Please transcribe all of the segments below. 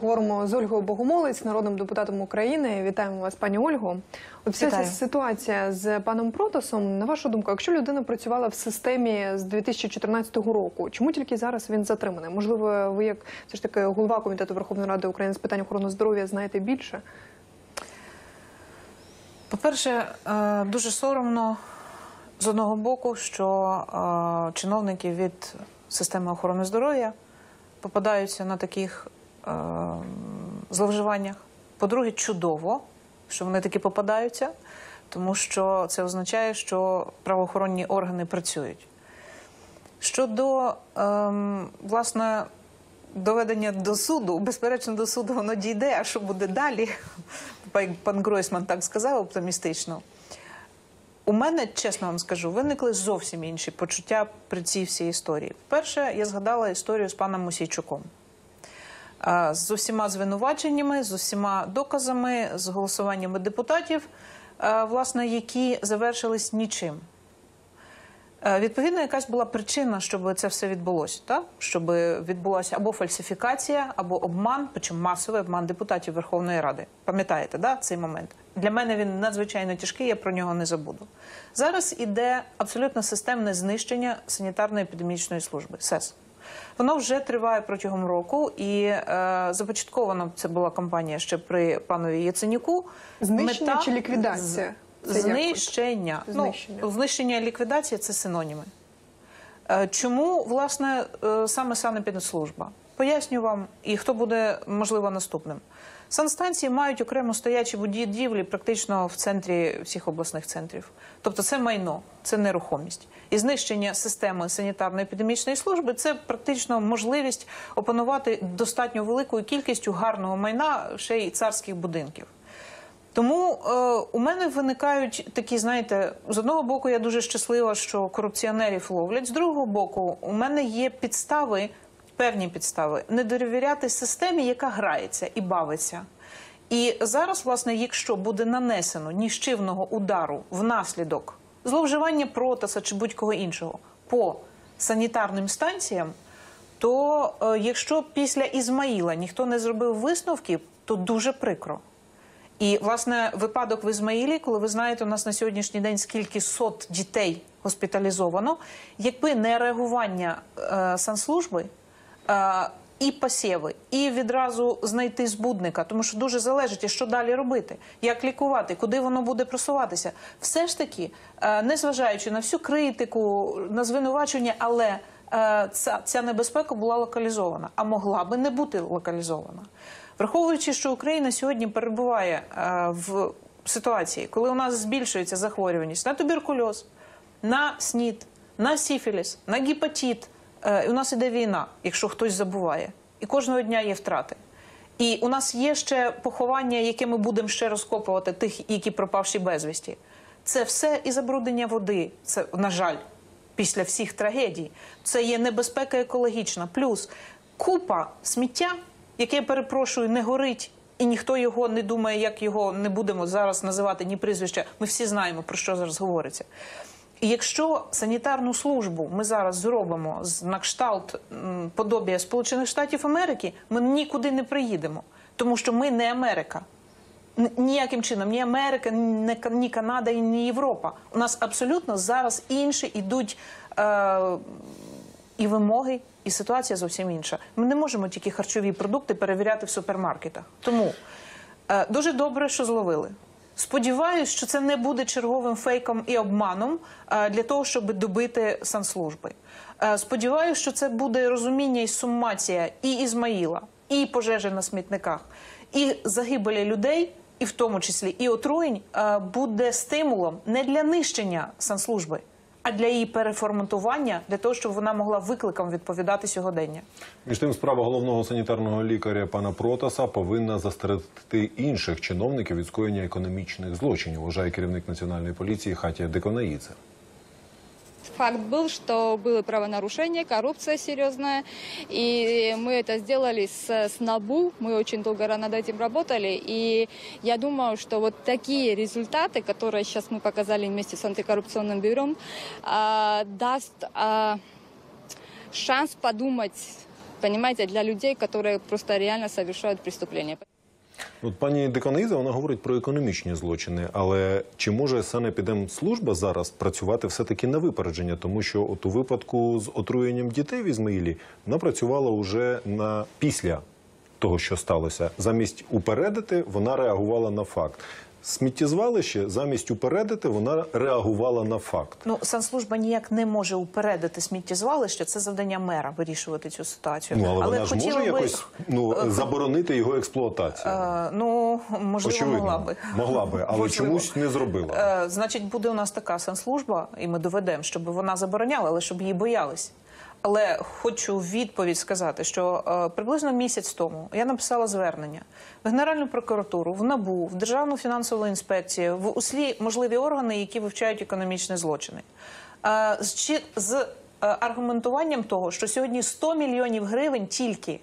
Поговоримо з Ольгою Богомолець, народним депутатом України. Вітаємо вас, пані Ольго. От вся ця ситуація з паном Протасом. На вашу думку, якщо людина працювала в системі з 2014 року, чому тільки зараз він затриманий? Можливо, ви як все ж таки голова комітету Верховної Ради України з питань охорони здоров'я знаєте більше? По-перше, е, дуже соромно з одного боку, що е, чиновники від системи охорони здоров'я попадаються на таких зловживаннях. По-друге, чудово, що вони таки попадаються, тому що це означає, що правоохоронні органи працюють. Щодо ем, власне доведення до суду, безперечно, до суду воно дійде, а що буде далі? Пан Гройсман так сказав оптимістично. У мене, чесно вам скажу, виникли зовсім інші почуття при цій всій історії. Перше, я згадала історію з паном Мосійчуком. З усіма звинуваченнями, з усіма доказами, з голосуваннями депутатів, власне, які завершились нічим. Відповідно, якась була причина, щоб це все відбулося, так? щоб відбулася або фальсифікація, або обман, причому масовий обман депутатів Верховної Ради. Пам'ятаєте, да, цей момент? Для мене він надзвичайно тяжкий, я про нього не забуду. Зараз іде абсолютно системне знищення санітарно-епідемічної служби СЕС. Воно вже триває протягом року, і е, започатковано це була кампанія ще при панові Яценюку. Знищення Мета- чи ліквідація? Це Знищення. Знищення. Ну, знищення і ліквідація це синоніми. Е, Чому, власне, е, саме санепідслужба? Поясню вам, і хто буде, можливо, наступним. Санстанції мають окремо стоячі будівлі практично в центрі всіх обласних центрів. Тобто це майно, це нерухомість. І знищення системи санітарно-епідемічної служби це практично можливість опанувати достатньо великою кількістю гарного майна ще й царських будинків. Тому е, у мене виникають такі, знаєте, з одного боку, я дуже щаслива, що корупціонерів ловлять. З другого боку, у мене є підстави, певні підстави, не довіряти системі, яка грається і бавиться. І зараз, власне, якщо буде нанесено ніщівного удару внаслідок зловживання протаса чи будь-кого іншого по санітарним станціям, то е, якщо після Ізмаїла ніхто не зробив висновків, то дуже прикро. І власне випадок в Ізмаїлі, коли ви знаєте, у нас на сьогоднішній день скільки сот дітей госпіталізовано, якби не реагування е, санслужби і посєви, і відразу знайти збудника, тому що дуже залежить, що далі робити, як лікувати, куди воно буде просуватися. Все ж таки, е, незважаючи на всю критику, на звинувачення, але е, ця, ця небезпека була локалізована, а могла би не бути локалізована. Враховуючи, що Україна сьогодні перебуває е, в ситуації, коли у нас збільшується захворюваність на туберкульоз, на СНІД, на сіфіліс, на гепатит, у нас іде війна, якщо хтось забуває, і кожного дня є втрати. І у нас є ще поховання, яке ми будемо ще розкопувати, тих, які пропавші безвісті. Це все і забруднення води. Це, на жаль, після всіх трагедій. Це є небезпека екологічна. Плюс купа сміття, яке, я перепрошую, не горить, і ніхто його не думає, як його не будемо зараз називати ні прізвища. Ми всі знаємо, про що зараз говориться. Якщо санітарну службу ми зараз зробимо на кшталт подобія Сполучених Штатів Америки, ми нікуди не приїдемо, тому що ми не Америка. Ніяким чином, ні Америка, ні, Канада, ні Європа. У нас абсолютно зараз інші йдуть е, і вимоги, і ситуація зовсім інша. Ми не можемо тільки харчові продукти перевіряти в супермаркетах. Тому е, дуже добре, що зловили. Сподіваюсь, що це не буде черговим фейком і обманом е, для того, щоб добити санслужби. Е, Сподіваюсь, що це буде розуміння і суммація і Ізмаїла, і пожежі на смітниках, і загибелі людей, і в тому числі і отруєнь, е, буде стимулом не для нищення санслужби, а для її переформатування, для того, щоб вона могла викликам відповідати сьогодення. Між тим, справа головного санітарного лікаря пана Протаса повинна застерегти інших чиновників від скоєння економічних злочинів, вважає керівник національної поліції Хатія Деконаїдзе. Факт был, что было правонарушение, коррупция серьезная, и мы это сделали с, с НАБУ, мы очень долго над этим работали, и я думаю, что вот такие результаты, которые сейчас мы показали вместе с антикоррупционным бюро, а, даст а, шанс подумать понимаете, для людей, которые просто реально совершают преступления. От пані Деканиза, вона говорить про економічні злочини, але чи може санепідемслужба зараз працювати все-таки на випередження? Тому що от у випадку з отруєнням дітей в Ізмаїлі вона працювала уже на після того, що сталося. Замість упередити, вона реагувала на факт. Сміттєзвалище замість упередити, вона реагувала на факт. Ну, санслужба ніяк не може упередити сміттєзвалище. Це завдання мера вирішувати цю ситуацію. Ну але, вона ж може би, якось ну заборонити його експлуатацію. е, ну можливо, Очевидно, могла би. могла би, але Можливо. чомусь не зробила. Е, Значить, буде у нас така санслужба, і ми доведемо, щоб вона забороняла, але щоб її боялись. Але хочу відповідь сказати, що е, приблизно місяць тому я написала звернення в Генеральну прокуратуру, в НАБУ, в Державну фінансову інспекцію, в услі можливі органи, які вивчають економічні злочини. Е, з, е, аргументуванням того, що сьогодні 100 мільйонів гривень тільки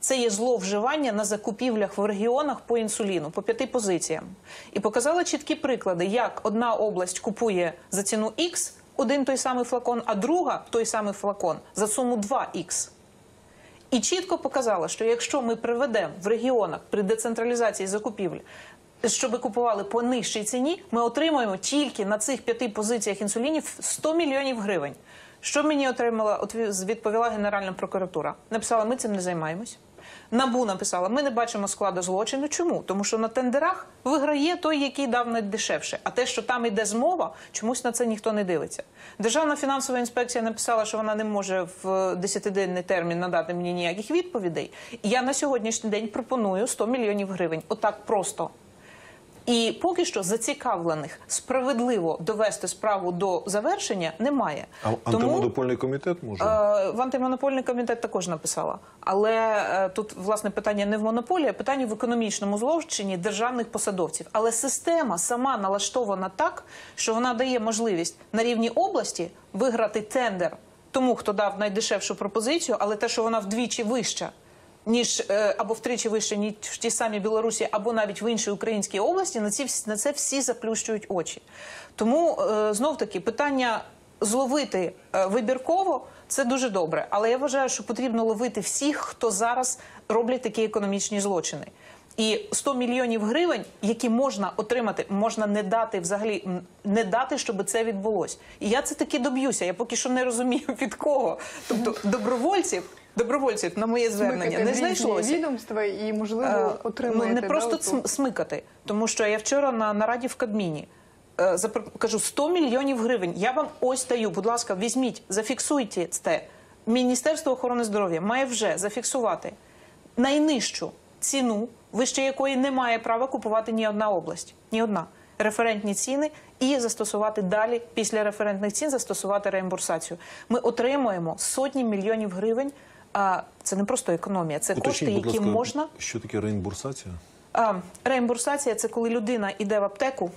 це є зловживання на закупівлях в регіонах по інсуліну, по п'яти позиціям. І показала чіткі приклади, як одна область купує за ціну X один той самий флакон, а друга той самий флакон за суму 2X. І чітко показала, що якщо ми приведемо в регіонах при децентралізації закупівель, щоб купували по нижчій ціні, ми отримуємо тільки на цих п'яти позиціях інсулінів 100 мільйонів гривень. Що мені отримала, от відповіла Генеральна прокуратура? Написала, ми цим не займаємось. Набу написала, ми не бачимо складу злочину. Чому? Тому що на тендерах виграє той, який дав найдешевше. А те, що там йде змова, чомусь на це ніхто не дивиться. Державна фінансова інспекція написала, що вона не може в 10-денний термін надати мені ніяких відповідей. Я на сьогоднішній день пропоную 100 мільйонів гривень. Отак просто. І поки що зацікавлених справедливо довести справу до завершення немає. А антимонопольний комітет може? Е, В антимонопольний комітет також написала. Але е, тут власне питання не в монополії, а питання в економічному злочині державних посадовців. Але система сама налаштована так, що вона дає можливість на рівні області виграти тендер тому, хто дав найдешевшу пропозицію, але те, що вона вдвічі вища. Ніж е, або втричі вище, ніж в тій самій Білорусі, або навіть в іншій українській області, на ці на це всі заплющують очі. Тому е, знов таки питання зловити е, вибірково це дуже добре. Але я вважаю, що потрібно ловити всіх, хто зараз роблять такі економічні злочини. І 100 мільйонів гривень, які можна отримати, можна не дати взагалі не дати, щоб це відбулось. І я це таки доб'юся. Я поки що не розумію від кого. Тобто добровольців, добровольців на моє звернення Смикати не знайшлося. відомства і, можливо, Е, отримаєте. ну, не просто да, смикати, тому що я вчора на нараді в Кабміні е, кажу 100 мільйонів гривень. Я вам ось даю. Будь ласка, візьміть, зафіксуйте це. Міністерство охорони здоров'я має вже зафіксувати найнижчу ціну, вище якої не має права купувати ні одна область, ні одна. Референтні ціни і застосувати далі після референтних цін застосувати реімбурсацію. Ми отримуємо сотні мільйонів гривень. А це не просто економія, це кошти, які ласка, можна що таке реімбурсація? а, реімбурсація це коли людина йде в аптеку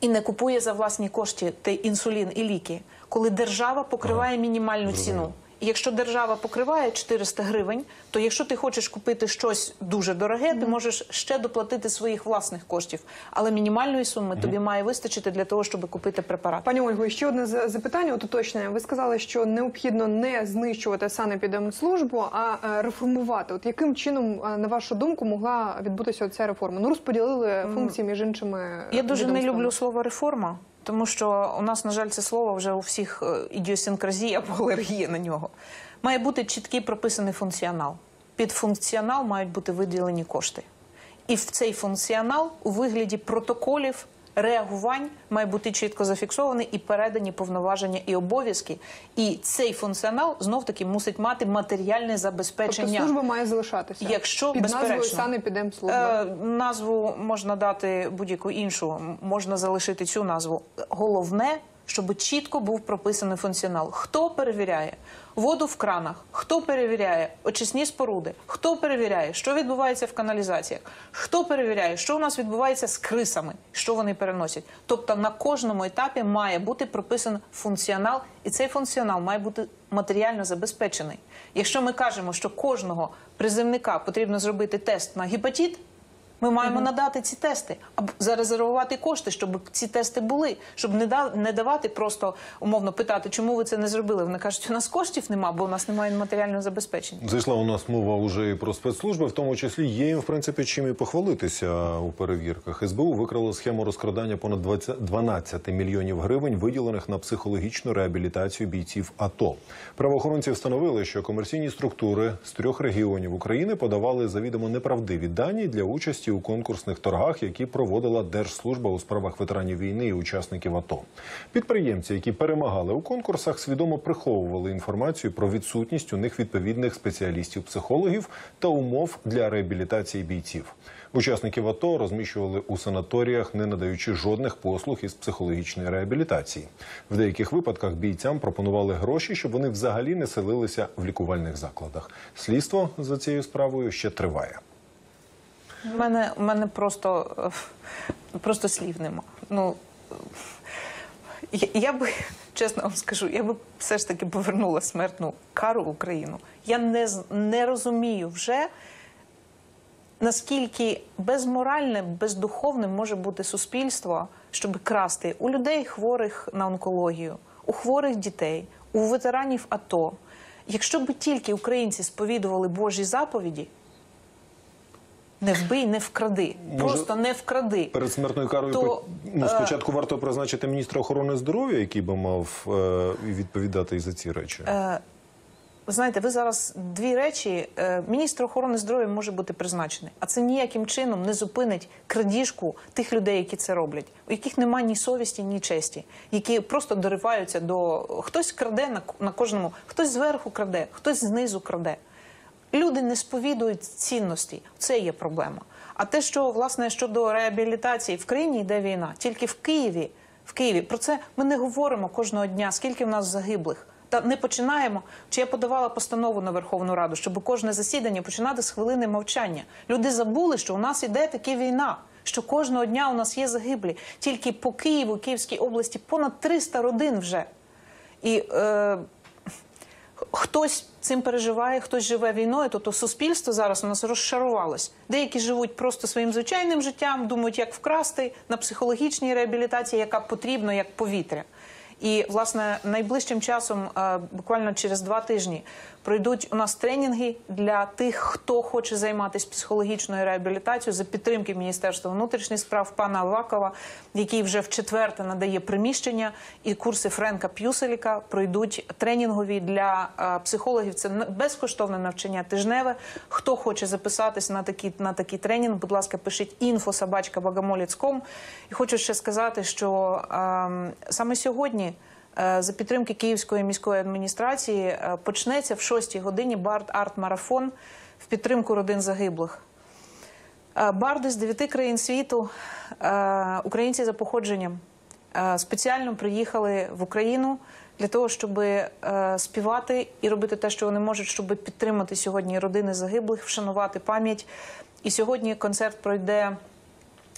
і не купує за власні кошти той інсулін і ліки, коли держава покриває мінімальну ціну. Якщо держава покриває 400 гривень, то якщо ти хочеш купити щось дуже дороге, ти можеш ще доплатити своїх власних коштів. Але мінімальної суми тобі має вистачити для того, щоб купити препарат. Пані Ольго, ще одне за- запитання, от уточнення. Ви сказали, що необхідно не знищувати санепідемслужбу, а е, реформувати. От яким чином, е, на вашу думку, могла відбутися ця реформа? Ну, розподілили функції між іншими. Я дуже не люблю слово реформа, тому що у нас, на жаль, це слово вже у всіх ідіосинкразія ідіосінкразія або алергія на нього. Має бути чіткий прописаний функціонал. Під функціонал мають бути виділені кошти. І в цей функціонал у вигляді протоколів реагувань має бути чітко зафіксований і передані повноваження і обов'язки. І цей функціонал знов таки мусить мати матеріальне забезпечення. Тобто служба має залишатися. Якщо, під назвою безперечно. санепідемслужба. Е, назву можна дати будь-яку іншу, можна залишити цю назву. Головне, щоб чітко був прописаний функціонал. Хто перевіряє воду в кранах, хто перевіряє очисні споруди, хто перевіряє, що відбувається в каналізаціях, хто перевіряє, що у нас відбувається з крисами, що вони переносять. Тобто на кожному етапі має бути прописаний функціонал, і цей функціонал має бути матеріально забезпечений. Якщо ми кажемо, що кожного приземника потрібно зробити тест на гепатит, Ми маємо надати ці тести, або зарезервувати кошти, щоб ці тести були, щоб не да не давати просто умовно питати, чому ви це не зробили. Вони кажуть, у нас коштів нема, бо у нас немає матеріального забезпечення. Зайшла у нас мова вже і про спецслужби, в тому числі є їм, в принципі, чим і похвалитися у перевірках. СБУ викрало схему розкрадання понад 20 12 мільйонів гривень, виділених на психологічну реабілітацію бійців АТО. Правоохоронці встановили, що комерційні структури з трьох регіонів України подавали завідомо неправдиві дані для участі у конкурсних торгах, які проводила Держслужба у справах ветеранів війни і учасників АТО. Підприємці, які перемагали у конкурсах, свідомо приховували інформацію про відсутність у них відповідних спеціалістів-психологів та умов для реабілітації бійців. Учасників АТО розміщували у санаторіях, не надаючи жодних послуг із психологічної реабілітації. В деяких випадках бійцям пропонували гроші, щоб вони взагалі не селилися в лікувальних закладах. Слідство за цією справою ще триває. У мене, у мене просто, просто слів нема. Ну, я, я би, чесно вам скажу, я би все ж таки повернула смертну кару в Україну. Я не, не розумію вже, наскільки безморальним, бездуховним може бути суспільство, щоб красти у людей хворих на онкологію, у хворих дітей, у ветеранів АТО. Якщо б тільки українці сповідували Божі заповіді, не вбий, не вкради. Може, Просто не вкради. Перед смертною карою То, ну, е, спочатку варто призначити міністра охорони здоров'я, який би мав е, відповідати і за ці речі. Е, знаєте, ви зараз дві речі. Е, Міністр охорони здоров'я може бути призначений, а це ніяким чином не зупинить крадіжку тих людей, які це роблять, у яких немає ні совісті, ні честі, які просто дориваються до хтось краде на, на кожному, хтось зверху краде, хтось знизу краде. Люди не сповідують цінності. Це є проблема. А те, що власне щодо реабілітації в країні йде війна, тільки в Києві, в Києві про це ми не говоримо кожного дня, скільки в нас загиблих. Та не починаємо. Чи я подавала постанову на Верховну Раду, щоб кожне засідання починати з хвилини мовчання? Люди забули, що у нас іде таки війна, що кожного дня у нас є загиблі. Тільки по Києву, Київській області понад 300 родин вже. І е, хтось цим переживає, хтось живе війною, тобто суспільство зараз у нас розшарувалось. Деякі живуть просто своїм звичайним життям, думають, як вкрасти на психологічній реабілітації, яка потрібна як повітря. І власне найближчим часом, е, буквально через два тижні, пройдуть у нас тренінги для тих, хто хоче займатися психологічною реабілітацією за підтримки Міністерства внутрішніх справ пана Авакова, який вже в четверте надає приміщення, і курси Френка П'юселіка пройдуть тренінгові для е, психологів. Це безкоштовне навчання тижневе. Хто хоче записатись на такий на такий тренінг, будь ласка, пишіть інфо собачка І хочу ще сказати, що ем, саме сьогодні. Е, За підтримки Київської міської адміністрації е, почнеться в 6 годині бард арт-марафон в підтримку родин загиблих. Е, Барди з дев'яти країн світу, українці за походженням, спеціально приїхали в Україну для того, щоб співати і робити те, що вони можуть, щоб підтримати сьогодні родини загиблих, вшанувати пам'ять. І сьогодні концерт пройде.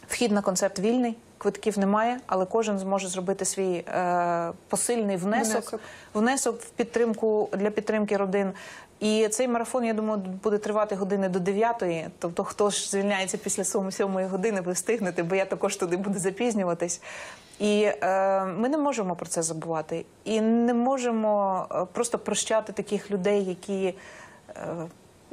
Вхід на концерт вільний, квитків немає, але кожен зможе зробити свій е, посильний внесок, Внесок. внесок в підтримку для підтримки родин. І цей марафон, я думаю, буде тривати години до 9. Тобто, хто ж звільняється після 7 години, ви встигнете, бо я також туди буду запізнюватись. І е, ми не можемо про це забувати. І не можемо е, просто прощати таких людей, які. Е,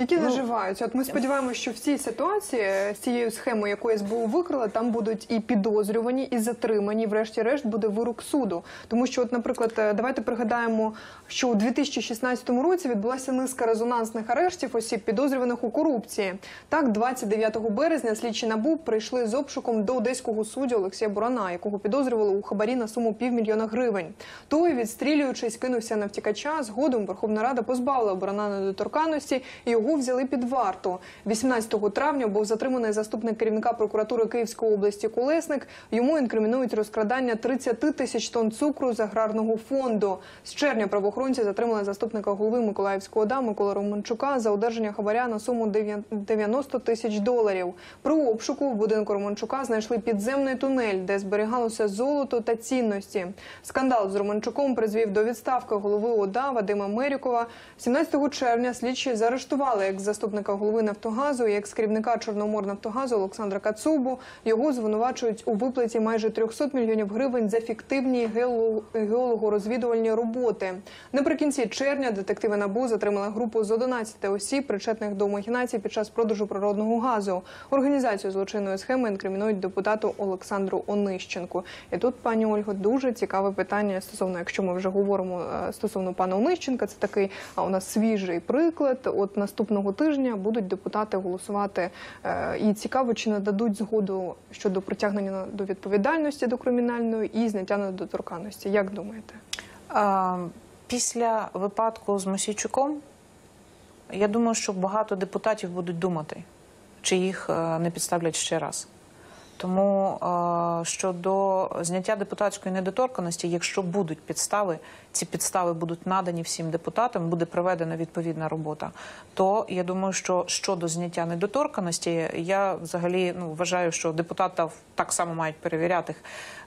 Які Ну, наживаються. От ми сподіваємося, що в цій ситуації з цією схемою, яку СБУ викрила, там будуть і підозрювані, і затримані. Врешті-решт буде вирок суду. Тому що, от, наприклад, е, давайте пригадаємо, що у 2016 році відбулася низка резонансних арештів осіб, підозрюваних у корупції. Так, 29 березня слідчі НАБУ прийшли з обшуком до одеського суддя Олексія Бурана, якого підозрювали у хабарі на суму півмільйона гривень. Той, відстрілюючись, кинувся на втікача. Згодом Верховна Рада позбавила Бурана недоторканності і його взяли під варту. 18 травня був затриманий заступник керівника прокуратури Київської області Колесник. Йому інкримінують розкрадання 30 тисяч тонн цукру з аграрного фонду. З червня правоохоронці затримали заступника голови Миколаївської ОДА Миколи Романчука за одержання хабаря на суму 90 тисяч доларів. При обшуку в будинку Романчука знайшли підземний тунель, де зберігалося золото та цінності. Скандал з Романчуком призвів до відставки голови ОДА Вадима Мерікова. 17 червня слідчі заарештували обрали як заступника голови Нафтогазу і екс-керівника Чорноморнафтогазу Олександра Кацубу. Його звинувачують у виплаті майже 300 мільйонів гривень за фіктивні геоло- геологорозвідувальні роботи. Наприкінці червня детективи НАБУ затримали групу з 11 осіб, причетних до махінацій під час продажу природного газу. Організацію злочинної схеми інкримінують депутату Олександру Онищенку. І тут, пані Ольго, дуже цікаве питання стосовно, якщо ми вже говоримо е, стосовно пана Онищенка, це такий а, у нас свіжий приклад. От наступного тижня будуть депутати голосувати. е, І цікаво, чи нададуть згоду щодо притягнення до відповідальності до кримінальної і зняття недоторканності. Як думаєте? Після випадку з Мосійчуком, я думаю, що багато депутатів будуть думати, чи їх е, не підставлять ще раз. Тому е, щодо зняття депутатської недоторканості, якщо будуть підстави, ці підстави будуть надані всім депутатам, буде проведена відповідна робота. То я думаю, що щодо зняття недоторканості, я взагалі ну вважаю, що депутатів так само мають перевіряти.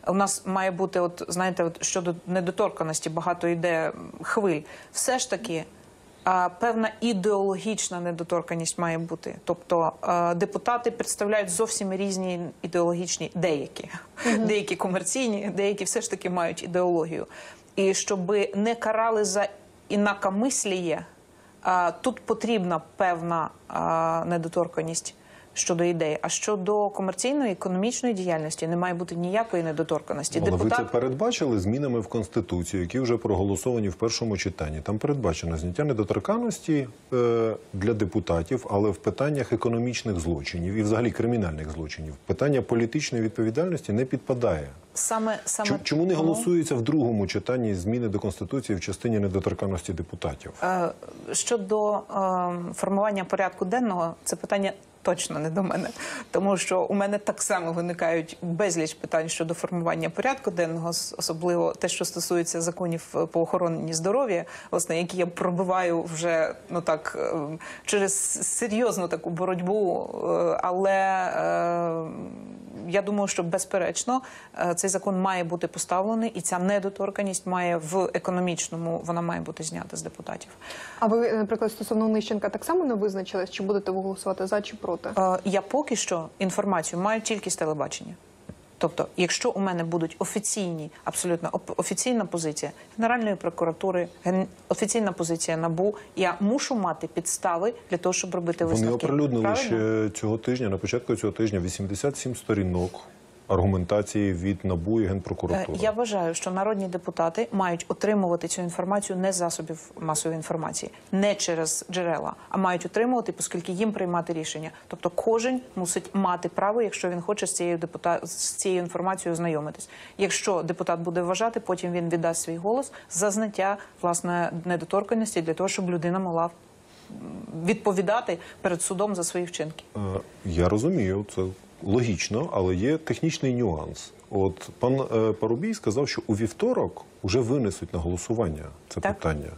У нас має бути, от знаєте, щодо недоторканості багато йде хвиль. Все ж таки. Певна ідеологічна недоторканість має бути. Тобто депутати представляють зовсім різні ідеологічні деякі, деякі комерційні, деякі все ж таки мають ідеологію. І щоб не карали за інакомисліє, тут потрібна певна недоторканість щодо ідей. А щодо комерційної економічної діяльності не має бути ніякої недоторканості. Але ви це передбачили змінами в конституцію, які вже проголосовані в першому читанні. Там передбачено зняття недоторканності е, для депутатів, але в питаннях економічних злочинів і взагалі кримінальних злочинів питання політичної відповідальності не підпадає. Саме саме Чому, чому не голосується в другому читанні зміни до конституції в частині недоторканності депутатів? Е, Щодо е, формування порядку денного, це питання точно не до мене, тому що у мене так само виникають безліч питань щодо формування порядку денного, особливо те, що стосується законів е, по охороні здоров'я, власне, які я пробиваю вже ну так через серйозну таку боротьбу, але. е, я думаю, що безперечно е, цей закон має бути поставлений, і ця недоторканість має в економічному вона має бути знята з депутатів. А ви, наприклад, стосовно Нищенка так само не визначились, чи будете ви голосувати за чи проти? Е, Я поки що інформацію маю тільки з телебачення. Тобто, якщо у мене будуть офіційні, абсолютно офіційна позиція Генеральної прокуратури, ген- офіційна позиція НАБУ, я мушу мати підстави для того, щоб робити Вони оприлюднили ще цього тижня, на початку цього тижня, 87 сторінок аргументації від НАБУ і Е, Генпрокуратури. Я вважаю, що народні депутати мають отримувати цю інформацію не з засобів масової інформації, не через джерела, а мають отримувати, оскільки їм приймати рішення. Тобто, кожен мусить мати право, якщо він хоче з цією депута... з цією інформацією ознайомитись. Якщо депутат буде вважати, потім він віддасть свій голос за зняття власне недоторканності для того, щоб людина могла відповідати перед судом за свої вчинки. Е, Я розумію, це логічно, але є технічний нюанс. От пан е, Парубій сказав, що у вівторок вже винесуть на голосування це Так. питання.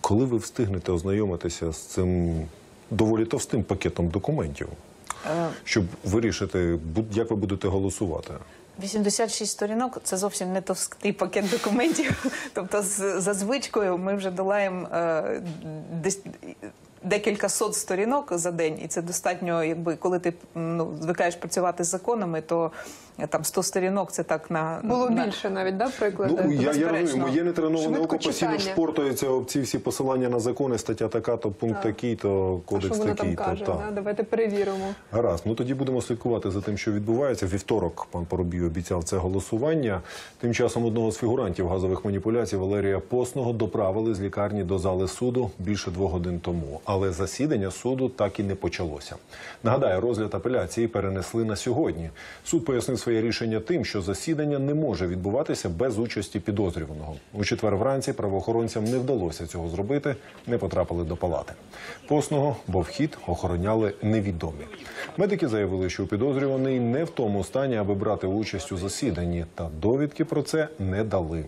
Коли ви встигнете ознайомитися з цим доволі товстим пакетом документів, Е, щоб вирішити, як ви будете голосувати? 86 сторінок це зовсім не товстий пакет документів. Тобто, з, за звичкою ми вже долаємо е, десь. Декілька сот сторінок за день, і це достатньо, якби коли ти ну звикаєш працювати з законами, то там 100 сторінок це так на Було на, більше навіть, да, приклади? Ну, я, я розумію, моє нетреноване око постійно шпортується об ці всі посилання на закони, стаття така, то пункт Так. такий, то а кодекс що вона там такий, то каже? так. Да? Давайте перевіримо. Гаразд, ну тоді будемо слідкувати за тим, що відбувається. Вівторок пан Поробій обіцяв це голосування. Тим часом одного з фігурантів газових маніпуляцій Валерія Постного доправили з лікарні до зали суду більше двох годин тому. Але засідання суду так і не почалося. Нагадаю, розгляд апеляції перенесли на сьогодні. Суд пояснив своє рішення тим, що засідання не може відбуватися без участі підозрюваного. У четвер вранці правоохоронцям не вдалося цього зробити, не потрапили до палати. Постного, бо вхід охороняли невідомі. Медики заявили, що підозрюваний не в тому стані, аби брати участь у засіданні, та довідки про це не дали.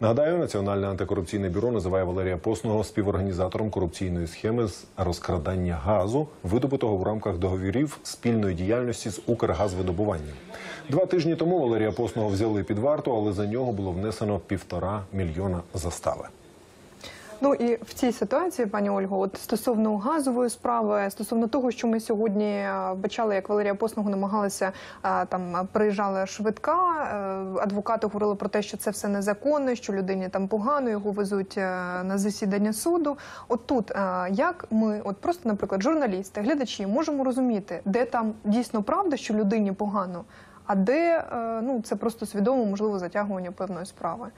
Нагадаю, Національне антикорупційне бюро називає Валерія Постного співорганізатором корупційної схеми з розкрадання газу, видобутого в рамках договірів спільної діяльності з Укргазвидобуванням. Два тижні тому Валерія Постного взяли під варту, але за нього було внесено півтора мільйона застави. Ну і в цій ситуації, пані Ольго, от стосовно газової справи, стосовно того, що ми сьогодні е, бачили, як Валерія Посного намагалася е, там приїжджала швидка. е, Адвокати говорили про те, що це все незаконно, що людині там погано, його везуть на засідання суду. От тут як ми, от просто, наприклад, журналісти, глядачі, можемо розуміти, де там дійсно правда, що людині погано, а де е, ну це просто свідомо, можливо, затягування певної справи.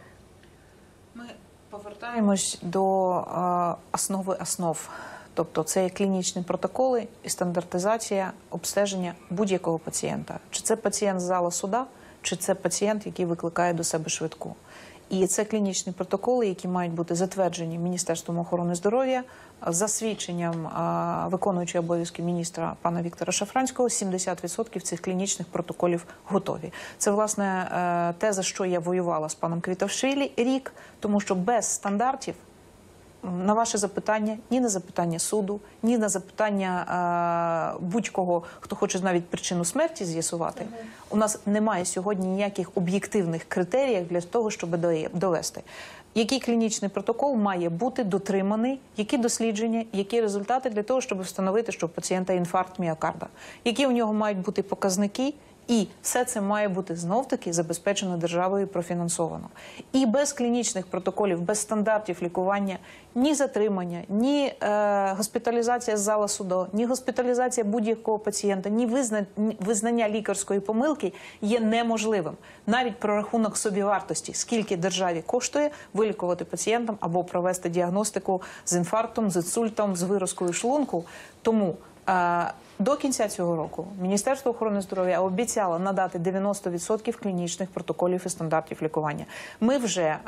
Ми повертаємось до е, основи основ. Тобто це клінічні протоколи і стандартизація обстеження будь-якого пацієнта. Чи це пацієнт з зала суда, чи це пацієнт, який викликає до себе швидку. І це клінічні протоколи, які мають бути затверджені Міністерством охорони здоров'я за свідченням виконуючого обов'язки міністра пана Віктора Шафранського. 70% цих клінічних протоколів готові. Це власне е, те, за що я воювала з паном Квітовшвілі рік, тому що без стандартів на ваше запитання, ні на запитання суду, ні на запитання е, будь-кого, хто хоче навіть причину смерті з'ясувати. У нас немає сьогодні ніяких об'єктивних критеріїв для того, щоб довести. Який клінічний протокол має бути дотриманий, які дослідження, які результати для того, щоб встановити, що у пацієнта інфаркт міокарда, які у нього мають бути показники, і все це має бути знов таки забезпечено державою і профінансовано. І без клінічних протоколів, без стандартів лікування, ні затримання, ні е, госпіталізація з зала суду, ні госпіталізація будь-якого пацієнта, ні визна, визнання лікарської помилки є неможливим. Навіть прорахунок собівартості, скільки державі коштує вилікувати пацієнтам або провести діагностику з інфарктом, з інсультом, з виразкою шлунку. Тому до кінця цього року Міністерство охорони здоров'я обіцяло надати 90% клінічних протоколів і стандартів лікування. Ми вже е,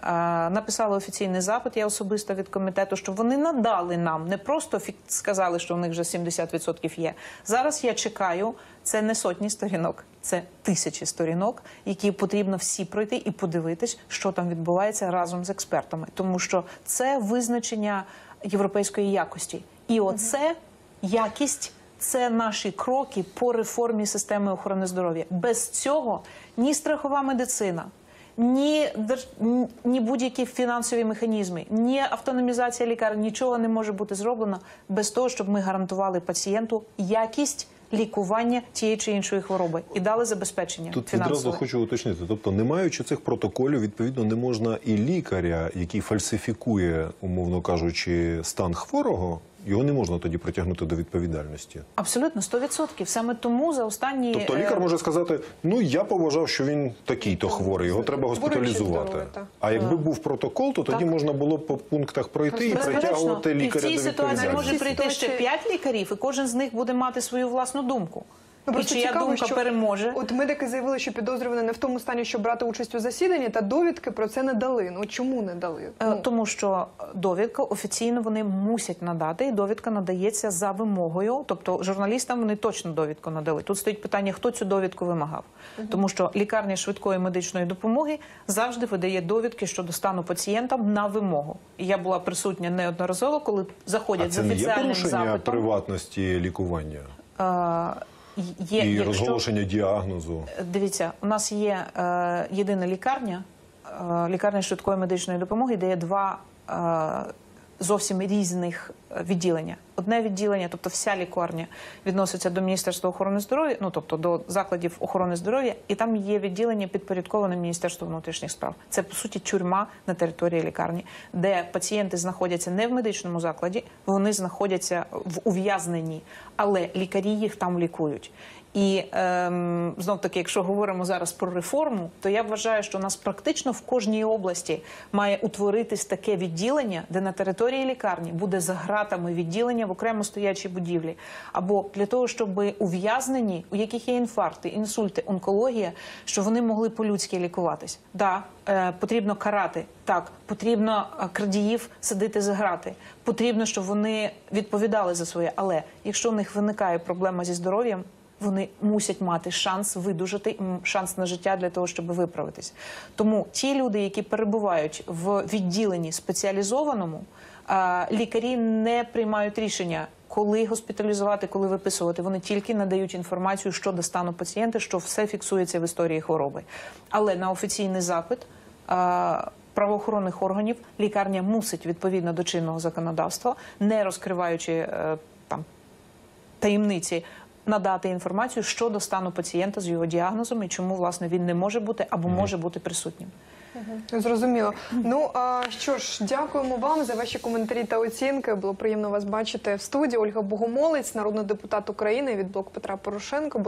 написали офіційний запит. Я особисто від комітету, щоб вони надали нам не просто сказали, що у них вже 70% є. Зараз я чекаю. Це не сотні сторінок, це тисячі сторінок, які потрібно всі пройти і подивитись, що там відбувається разом з експертами, тому що це визначення європейської якості, і оце якість. Це наші кроки по реформі системи охорони здоров'я. Без цього ні страхова медицина, ні, ні будь-які фінансові механізми, ні автономізація лікарень, нічого не може бути зроблено без того, щоб ми гарантували пацієнту якість лікування тієї чи іншої хвороби і дали забезпечення Тут фінансове. відразу хочу уточнити. Тобто, не маючи цих протоколів, відповідно, не можна і лікаря, який фальсифікує, умовно кажучи, стан хворого, його не можна тоді притягнути до відповідальності. Абсолютно 100%. Саме тому за останні Тобто е, лікар може сказати: ну я поважав, що він такий-то хворий, його треба госпіталізувати. А якби був протокол, то тоді Так. можна було б по пунктах пройти і притягувати і в цій до ситуації може прийти ще п'ять лікарів, і кожен з них буде мати свою власну думку. Ну, і чия цікаво, думка що переможе. От медики заявили, що підозрюваний не в тому стані, щоб брати участь у засіданні, та довідки про це не дали. Ну чому не дали? Е, Ну, Тому що довідка офіційно вони мусять надати, і довідка надається за вимогою. Тобто журналістам вони точно довідку надали. Тут стоїть питання, хто цю довідку вимагав, тому що лікарня швидкої медичної допомоги завжди видає довідки щодо стану пацієнтам на вимогу. І я була присутня неодноразово, коли заходять А з це не є порушення запитом. приватності лікування Е, Є, і якщо- розголошення діагнозу. Дивіться, у нас є е, єдина лікарня, е, лікарня швидкої медичної допомоги, де є два е, зовсім різних е, відділення. Одне відділення, тобто вся лікарня, відноситься до Міністерства охорони здоров'я, ну тобто до закладів охорони здоров'я, і там є відділення підпорядковане Міністерству внутрішніх справ. Це по суті тюрма на території лікарні, де пацієнти знаходяться не в медичному закладі, вони знаходяться в ув'язненні, але лікарі їх там лікують. І ем, знов таки, якщо говоримо зараз про реформу, то я вважаю, що у нас практично в кожній області має утворитись таке відділення, де на території лікарні буде за гратами відділення в окремо стоячій будівлі, або для того, щоб ув'язнені, у яких є інфаркти, інсульти, онкологія, щоб вони могли по-людськи лікуватись. Да, е, потрібно карати. Так, потрібно е, крадіїв садити за грати. Потрібно, щоб вони відповідали за своє. Але якщо у них виникає проблема зі здоров'ям, вони мусять мати шанс видужати, м, шанс на життя для того, щоб виправитись. Тому ті люди, які перебувають в відділенні спеціалізованому, лікарі не приймають рішення. Коли госпіталізувати, коли виписувати, вони тільки надають інформацію щодо стану пацієнта, що все фіксується в історії хвороби. Але на офіційний запит правоохоронних органів лікарня мусить відповідно до чинного законодавства, не розкриваючи е, там таємниці. Надати інформацію щодо стану пацієнта з його діагнозом і чому власне він не може бути або може бути присутнім. Зрозуміло. Ну а що ж, дякуємо вам за ваші коментарі та оцінки. Було приємно вас бачити в студії. Ольга Богомолець, народний депутат України від блоку Петра Порошенка. Була